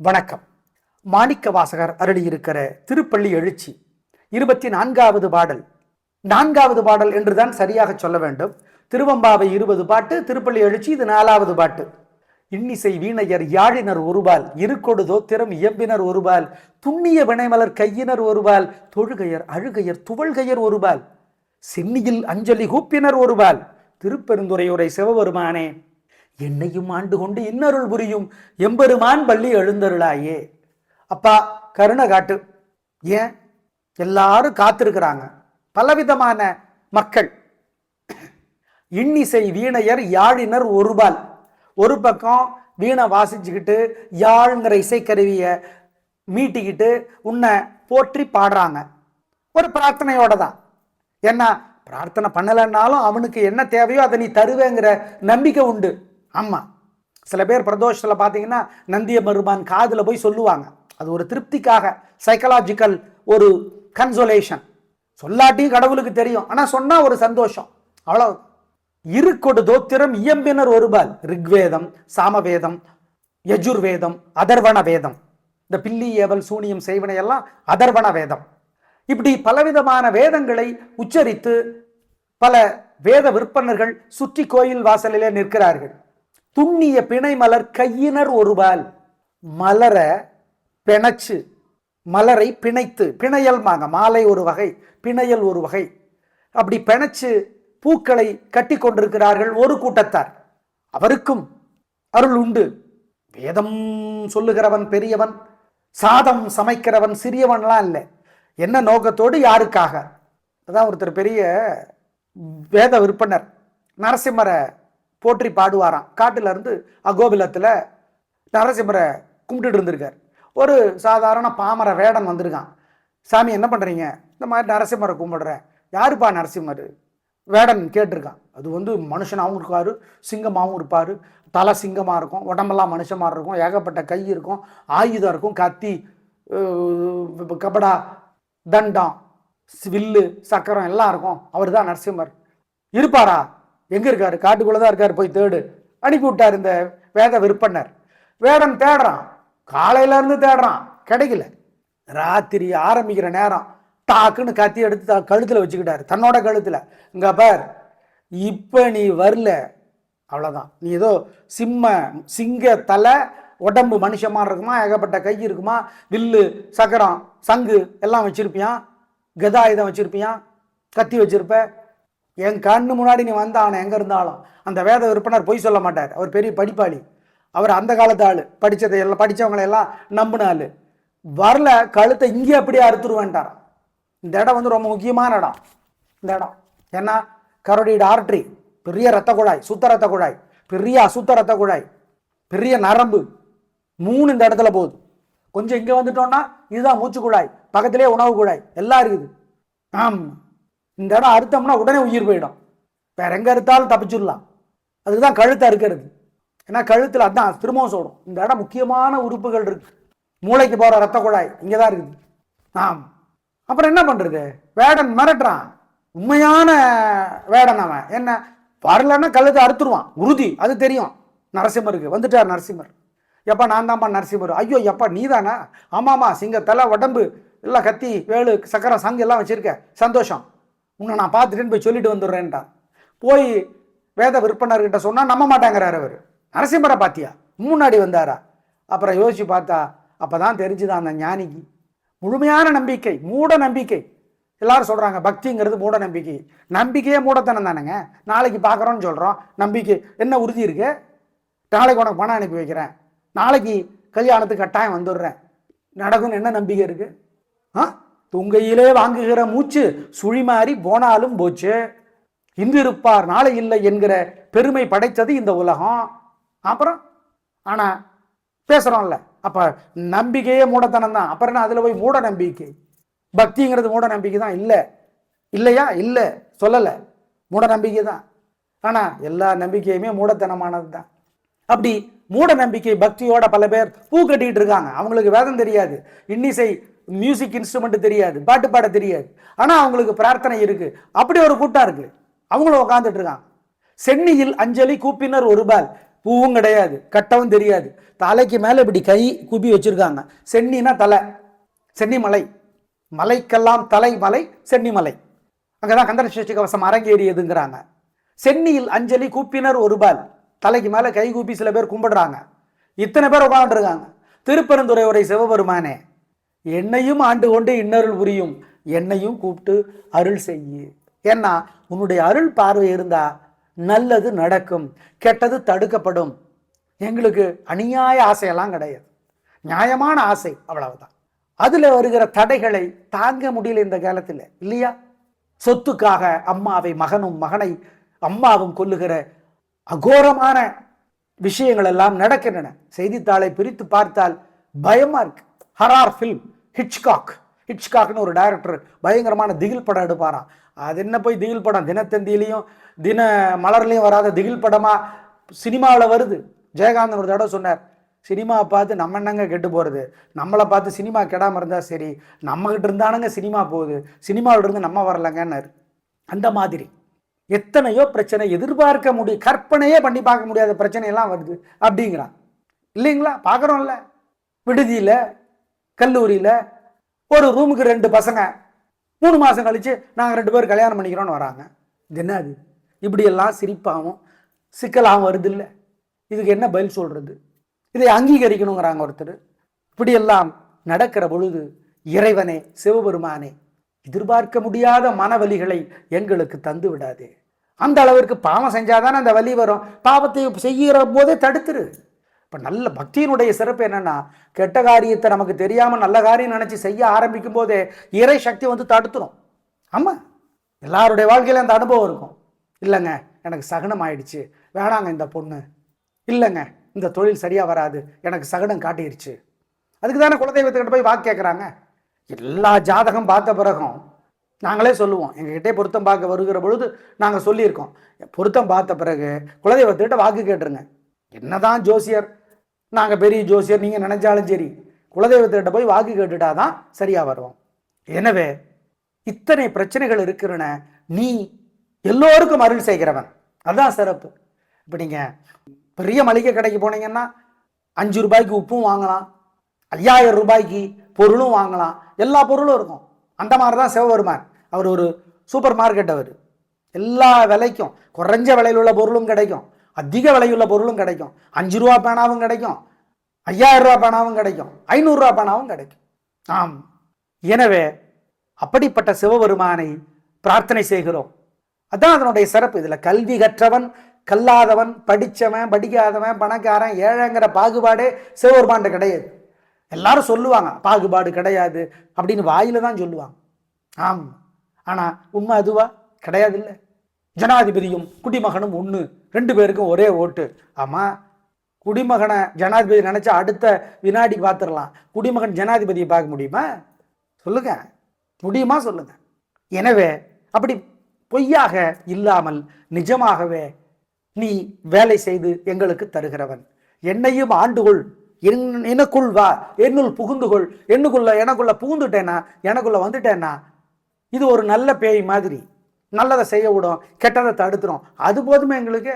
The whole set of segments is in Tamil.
வணக்கம். மாணிக்க வாசகர் அருளியிருக்கிற திருப்பள்ளி எழுச்சி இருபத்தி நான்காவது பாடல். நான்காவது பாடல் என்றுதான் சரியாக சொல்ல வேண்டும். திருவம்பாவை இருபது பாட்டு திருப்பள்ளி எழுச்சி இது நாலாவது பாட்டு. இன்னிசை வீணையர் யாழினர் ஒருபால் இருக்கொடுதோ திறம் இயம்பினர் ஒருபால் துண்ணிய வினைமலர் கையினர் ஒருபால் தொழுகையர் அழுகையர் துவள்கையர் ஒருபால் சென்னியில் அஞ்சலி கூப்பினர் ஒருபால் திருப்பெருந்துரையுரை சிவபெருமானே. என்னையும் ஆண்டு கொண்டு இன்னருள் புரியும். எம்பெருமான் பள்ளி எழுந்தருளாயே. அப்பா கருணை காட்டு. ஏன்? எல்லாரும் காத்திருக்கிறாங்க. பலவிதமான மக்கள். இன்னிசை வீணையர் யாழினர் ஒருபால். ஒரு பக்கம் வீணை வாசிச்சுக்கிட்டு யாழ்ங்கிற இசைக்கருவியை மீட்டிக்கிட்டு உன்னை போற்றி பாடுறாங்க. ஒரு பிரார்த்தனையோட தான் என்ன பிரார்த்தனை பண்ணலைன்னாலும் அவனுக்கு என்ன தேவையோ அதை நீ தருவேங்கிற நம்பிக்கை உண்டு. ஆமாம் சில பேர் பிரதோஷத்தில் பார்த்தீங்கன்னா நந்திய மருமான் காதில் போய் சொல்லுவாங்க. அது ஒரு திருப்திக்காக சைக்கலாஜிக்கல் ஒரு கன்சோலேஷன் சொல்லாட்டியும் கடவுளுக்கு தெரியும். ஆனால் சொன்னால் ஒரு சந்தோஷம். அவ்வளோ. இருக்கொடு தோத்திரம் இயம்பினர் ஒருபால். ரிக்வேதம் சாமவேதம் யஜுர்வேதம் அதர்வண வேதம். இந்த பில்லி ஏவல் சூனியம் செய்வனை எல்லாம் அதர்வண வேதம். இப்படி பலவிதமான வேதங்களை உச்சரித்து பல வேத விற்பனர்கள் சுற்றி கோயில் வாசலிலே நிற்கிறார்கள். துண்ணிய பிணை மலர் கையினர் ஒருவால் மலரை பிணைச்சு மலரை பிணைத்து பிணையல் மாங்க மாலை ஒரு வகை பிணையல் ஒரு வகை. அப்படி பிணைச்சு பூக்களை கட்டி கொண்டிருக்கிறார்கள் ஒரு கூட்டத்தார். அவருக்கும் அருள் உண்டு. வேதம் சொல்லுகிறவன் பெரியவன் சாதம் சமைக்கிறவன் சிறியவன்லாம் இல்லை. என்ன நோக்கத்தோடு யாருக்காக? அதான் ஒருத்தர் பெரிய வேத விற்பனர் நரசிம்மரை போற்றி பாடுவாராம். காட்டிலேருந்து அகோபிலத்தில் நரசிம்மரை கும்பிட்டுட்டு இருந்திருக்கார். ஒரு சாதாரண பாமர வேடன் வந்திருக்கான். சாமி என்ன பண்ணுறீங்க இந்த மாதிரி நரசிம்மரை கும்பிடுறேன் யாருப்பா நரசிம்மர்? வேடன் கேட்டிருக்கான். அது வந்து மனுஷனாகவும் இருக்கார் சிங்கமாகவும் இருப்பார். தலை சிங்கமாக இருக்கும் உடம்பெல்லாம் மனுஷன் மாதிரி இருக்கும். ஏகப்பட்ட கை இருக்கும் ஆயுதம் இருக்கும். கத்தி கபடா தண்டம் வில்லு சக்கரம் எல்லாம் இருக்கும். அவர் தான் நரசிம்மர். இருப்பாரா? எங்கே இருக்காரு? காட்டுக்குள்ளே தான் இருக்காரு போய் தேடு. அனுப்பி விட்டார் இந்த வேத விற்பனர். வேடன் தேடுறான். காலையில இருந்து தேடுறான். கிடைக்கல. ராத்திரி ஆரம்பிக்கிற நேரம். டாக்குன்னு கத்தி எடுத்து தான் கழுத்தில் வச்சுக்கிட்டாரு. தன்னோட கழுத்தில். இங்க பார் இப்போ நீ வரல. அவ்வளோதான் நீ ஏதோ சிம்ம சிங்க தலை உடம்பு மனுஷன் மாதிரி இருக்குமா? ஏகப்பட்ட கை இருக்குமா? வில்லு சக்கரம் சங்கு எல்லாம் வச்சுருப்பியான் கதாயுதம் வச்சுருப்பியான் கத்தி வச்சுருப்ப? என் கண்ணு முன்னாடி நீ வந்த அவனை எங்கே இருந்தாலும். அந்த வேத விற்பனர் பொய் சொல்ல மாட்டார். அவர் பெரிய படிப்பாளி. அவர் அந்த காலத்து ஆள். படித்ததை எல்லாம் படித்தவங்களையெல்லாம் எல்லாம் நம்பின வரல கழுத்தை இங்கே அப்படியே அறுத்துருவேன்ட்டார். இந்த இடம் வந்து ரொம்ப முக்கியமான இடம். இந்த இடம். ஏன்னா கரோடியோட ஆர்ட்ரி பெரிய ரத்த குழாய் சுத்த ரத்த குழாய் பெரிய அசுத்த ரத்த குழாய் பெரிய நரம்பு மூணு இந்த இடத்துல போகுது. கொஞ்சம் இங்கே வந்துட்டோம்னா இதுதான் மூச்சு குழாய் பக்கத்திலே உணவு குழாய். எல்லாம் இருக்குது. ஆம். இந்த இடம் அறுத்தோம்னா உடனே உயிர் போயிடும். வேற எங்கே அறுத்தாலும் தப்பிச்சிடலாம். அதுதான் கழுத்தை அறுக்கிறது. ஏன்னா கழுத்தில் அதான் திரும்பவும் சொல்கிறோம் இந்த இடம் முக்கியமான உறுப்புகள் இருக்கு. மூளைக்கு போகிற ரத்த குழாய் இங்கே தான் இருக்குது. ஆம். அப்புறம் என்ன பண்ணுறது வேடன் மிரட்டுறான். உண்மையான வேடன் அவன். என்ன? வரலன்னா கழுத்தை அறுத்துருவான். உறுதி. அது தெரியும். நரசிம்மருக்கு. வந்துட்டார் நரசிம்மர். எப்பா நான் தான்ப்பா நரசிம்மர். ஐயோ எப்பா நீதானா? ஆமாம்மா சிங்க தலை உடம்பு எல்லாம் கத்தி வேலு சக்கரம் சங்கு எல்லாம் வச்சுருக்க. சந்தோஷம். உன்னை நான் பார்த்துட்டேன்னு போய் சொல்லிட்டு வந்துடுறேன்ட்டான். போய் வேத விற்பனர்கிட்ட சொன்னால் நம்ப மாட்டாங்கிறார் அவர். நரசிம்மரை பாத்தியா முன்னாடி வந்தாரா? அப்புறம் யோசிச்சு பார்த்தா அப்போ தான் தெரிஞ்சுதான் அந்த ஞானிக்கு. முழுமையான நம்பிக்கை மூட நம்பிக்கை. எல்லாரும் சொல்கிறாங்க பக்திங்கிறது மூட நம்பிக்கை. நம்பிக்கையே மூடத்தனம் தானேங்க. நாளைக்கு பார்க்குறோன்னு சொல்கிறோம் நம்பிக்கை. என்ன உறுதி இருக்கு? நாளைக்கு உனக்கு பணம் அனுப்பி வைக்கிறேன். நாளைக்கு கல்யாணத்துக்கு கட்டாயம் வந்துடுறேன். நடக்கும்னு என்ன நம்பிக்கை இருக்குது ஆ? துங்கையிலே வாங்குகிற மூச்சு சுழிமாறி போனாலும் போச்சு. இன்று இருப்பார் நாளை இல்லை என்கிற பெருமை படைத்தது இந்த உலகம். அப்புறம் ஆனால் பேசுகிறோம்ல அப்போ நம்பிக்கையே மூடத்தனம் தான் அப்புறம் என்ன அதில் போய் மூட நம்பிக்கை. பக்திங்கிறது மூட நம்பிக்கை தான் இல்லை. இல்லையா? இல்லை. சொல்லலை. மூட நம்பிக்கை தான் ஆனால் எல்லா நம்பிக்கையுமே மூடத்தனமானது தான் அப்படி மூட நம்பிக்கை பக்தியோட பல பேர் பூ கட்டிக்கிட்டு இருக்காங்க. அவங்களுக்கு வேதம் தெரியாது. இன்னிசை மியூசிக் இன்ஸ்ட்ருமெண்ட் தெரியாது பாட்டு பாட தெரியாது. ஆனால் அவங்களுக்கு பிரார்த்தனை இருக்குது அப்படி ஒரு கூட்டம் இருக்குது அவங்களும் உட்காந்துட்டு இருக்கான் சென்னியில் அஞ்சலி கூப்பினர் ஒரு பால். பூவும் கிடையாது கட்டவும் தெரியாது. தலைக்கு மேலே இப்படி கை கூப்பி வச்சுருக்காங்க. சென்னினா தலை சென்னி மலை மலைக்கெல்லாம் தலை மலை சென்னி மலை அங்கதான் கந்தன சஷ்டி கவசம் அரங்கேறியதுங்கிறாங்க. சென்னியில் அஞ்சலி கூப்பினர் ஒரு பால். தலைக்கு மேலே கை கூப்பி சில பேர் கும்பிடுறாங்க. இத்தனை பேர் உட்காந்துருக்காங்க திருப்பெருந்துறை உரை சிவபெருமானே என்னையும் ஆண்டு கொண்டு இன்னருள் புரியும். என்னையும் கூப்பிட்டு அருள் செய்யு. ஏன்னா உன்னுடைய அருள் பார்வை இருந்தா நல்லது நடக்கும் கெட்டது தடுக்கப்படும். எங்களுக்கு அநியாய ஆசையெல்லாம் கிடையாது. நியாயமான ஆசை அவ்வளவுதான். அதில் வருகிற தடைகளை தாங்க முடியல இந்த காலத்தில் இல்லையா? சொத்துக்காக அம்மாவை மகனும் மகனை அம்மாவும் கொல்லுகிற அகோரமான விஷயங்கள் எல்லாம் நடக்கின்றன. செய்தித்தாளை பிரித்து பார்த்தால் பயமா இருக்கு. ஹரார் ஃபில்ம் ஹிச்காக் ஹிச்காக்னு ஒரு டைரக்டர் பயங்கரமான திகில் படம் எடுப்பாராம் அது என்ன போய் திகில் படம்? தினத்தந்தியிலையும் தின மலர்லையும் வராத திகில் படமாக சினிமாவில் வருது. ஜெயகாந்தன் ஒரு தடவை சொன்னார் சினிமாவை பார்த்து நம்ம என்னங்க கெட்டு போகிறது நம்மளை பார்த்து சினிமா கெடாமல் இருந்தால் சரி நம்மகிட்ட இருந்தானுங்க சினிமா போகுது. சினிமாவில் இருந்து நம்ம வரலங்கன்னாரு. அந்த மாதிரி எத்தனையோ பிரச்சனை எதிர்பார்க்க முடியும் கற்பனையே பண்ணி பார்க்க முடியாத பிரச்சனையெல்லாம் வருது அப்படிங்கிறான். இல்லைங்களா? பார்க்குறோம்ல. விடுதியில் கல்லூரியில் ஒரு ரூமுக்கு ரெண்டு பசங்க. மூணு மாதம் கழித்து நாங்கள் ரெண்டு பேர் கல்யாணம் பண்ணிக்கிறோன்னு வராங்க. இது என்ன அது இப்படியெல்லாம் சிரிப்பாகவும் சிக்கலாகவும் வருது இல்லை இதுக்கு என்ன பதில் சொல்கிறது இதை அங்கீகரிக்கணுங்கிறாங்க ஒருத்தர். இப்படியெல்லாம் நடக்கிற பொழுது இறைவனே சிவபெருமானே எதிர்பார்க்க முடியாத மனவலிகளை எங்களுக்கு தந்து விடாதே. அந்த அளவிற்கு பாவம் செஞ்சாதானே அந்த வலி வரும். பாவத்தை செய்கிற போதே தடுத்துரு. இப்போ நல்ல பக்தியினுடைய சிறப்பு என்னென்னா கெட்ட காரியத்தை நமக்கு தெரியாமல் நல்ல காரியம் நினச்சி செய்ய ஆரம்பிக்கும் போதே இறை சக்தி வந்து தடுத்துடும் ஆமாம் எல்லாருடைய வாழ்க்கையிலும் அந்த அனுபவம் இருக்கும். இல்லைங்க எனக்கு சகனம் ஆயிடுச்சு. வேணாங்க இந்த பொண்ணு. இல்லைங்க இந்த தொழில் சரியாக வராது. எனக்கு சகனம் காட்டிடுச்சு அதுக்கு தானே குலதெய்வத்துக்கிட்ட போய் வாக்கு கேட்குறாங்க எல்லா ஜாதகம் பார்த்த பிறகும் நாங்களே சொல்லுவோம். எங்ககிட்டே பொருத்தம் பார்க்க வருகிற பொழுது நாங்கள் சொல்லியிருக்கோம். பொருத்தம் பார்த்த பிறகு குலதெய்வத்துக்கிட்ட வாக்கு கேட்டுருங்க. என்னதான் ஜோசியர் நாங்கள் பெரிய ஜோசியர் நீங்கள் நினைச்சாலும் சரி குலதெய்வத்திட்ட போய் வாக்கு கேட்டுட்டா தான் சரியாக வருவோம். எனவே இத்தனை பிரச்சனைகள் இருக்கிறன நீ எல்லோருக்கும் அருள் செய்கிறவன். அதுதான் சிறப்பு. இப்போ நீங்கள் பெரிய மளிகை கடைக்கு போனீங்கன்னா அஞ்சு ரூபாய்க்கு உப்பும் வாங்கலாம் ஐயாயிரம் ரூபாய்க்கு பொருளும் வாங்கலாம் எல்லா பொருளும் இருக்கும். அந்த மாதிரி தான் சிவபெருமான். அவர் ஒரு சூப்பர் மார்க்கெட் அவர். எல்லா விலைக்கும் குறைஞ்ச விலையில் உள்ள பொருளும் கிடைக்கும். அதிக விலையுள்ள பொருளும் கிடைக்கும். அஞ்சு ரூபா பேனாவும் கிடைக்கும். ஐயாயிரம் ரூபா பேனாவும் கிடைக்கும். ஐநூறுரூவா பேனாவும் கிடைக்கும். ஆம். எனவே அப்படிப்பட்ட சிவபெருமானை பிரார்த்தனை செய்கிறோம். அதான் அதனுடைய சிறப்பு. இதில் கல்வி கற்றவன் கல்லாதவன் படித்தவன் படிக்காதவன் பணக்காரன் ஏழைங்கிற பாகுபாடே சிவபெருமான்ட்ட கிடையாது. எல்லாரும் சொல்லுவாங்க பாகுபாடு கிடையாது அப்படின்னு வாயில தான் சொல்லுவாங்க. ஆம். ஆனால் உண்மை அதுவா? கிடையாது இல்லை ஜனாதிபதியும் குடிமகனும் ஒன்று ரெண்டு பேருக்கும் ஒரே ஓட்டு. ஆமா குடிமகனை ஜனாதிபதி நினைச்சா அடுத்த வினாடி பார்த்துடலாம். குடிமகன் ஜனாதிபதியை பார்க்க முடியுமா? சொல்லுங்க. முடியுமா சொல்லுங்க. எனவே அப்படி பொய்யாக இல்லாமல் நிஜமாகவே நீ வேலை செய்து எங்களுக்கு தருகிறவன். என்னையும் ஆண்டுகொள் என் எனக்குள் வா. என்னுள் புகுந்துகொள் என்னுக்குள்ள எனக்குள்ள புகுந்துட்டேன்னா எனக்குள்ள வந்துட்டேன்னா இது ஒரு நல்ல பேய் மாதிரி. நல்லதை செய்ய விடும் கெட்டதை தடுத்துரும். அது போதுமே எங்களுக்கு.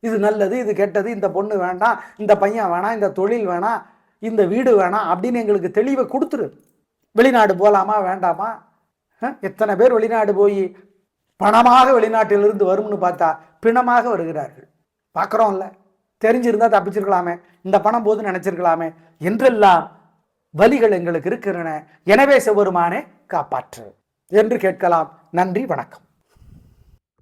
இது நல்லது இது கெட்டது இந்த பொண்ணு வேண்டாம் இந்த பையன் வேணாம் இந்த தொழில் வேணாம் இந்த வீடு வேணாம் அப்படின்னு எங்களுக்கு தெளிவை கொடுத்துரு. வெளிநாடு போகலாமா வேண்டாமா? எத்தனை பேர் வெளிநாடு போய் பணமாக வெளிநாட்டிலிருந்து வரும்னு பார்த்தா பிணமாக வருகிறார்கள். பார்க்குறோம்ல. தெரிஞ்சிருந்தால் தப்பிச்சிருக்கலாமே. இந்த பணம் போது நினச்சிருக்கலாமே. என்றெல்லாம் வலிகள் எங்களுக்கு இருக்கின்றன. எனவே சிவருமானே காப்பாற்று. என்று கேட்கலாம். நன்றி வணக்கம்.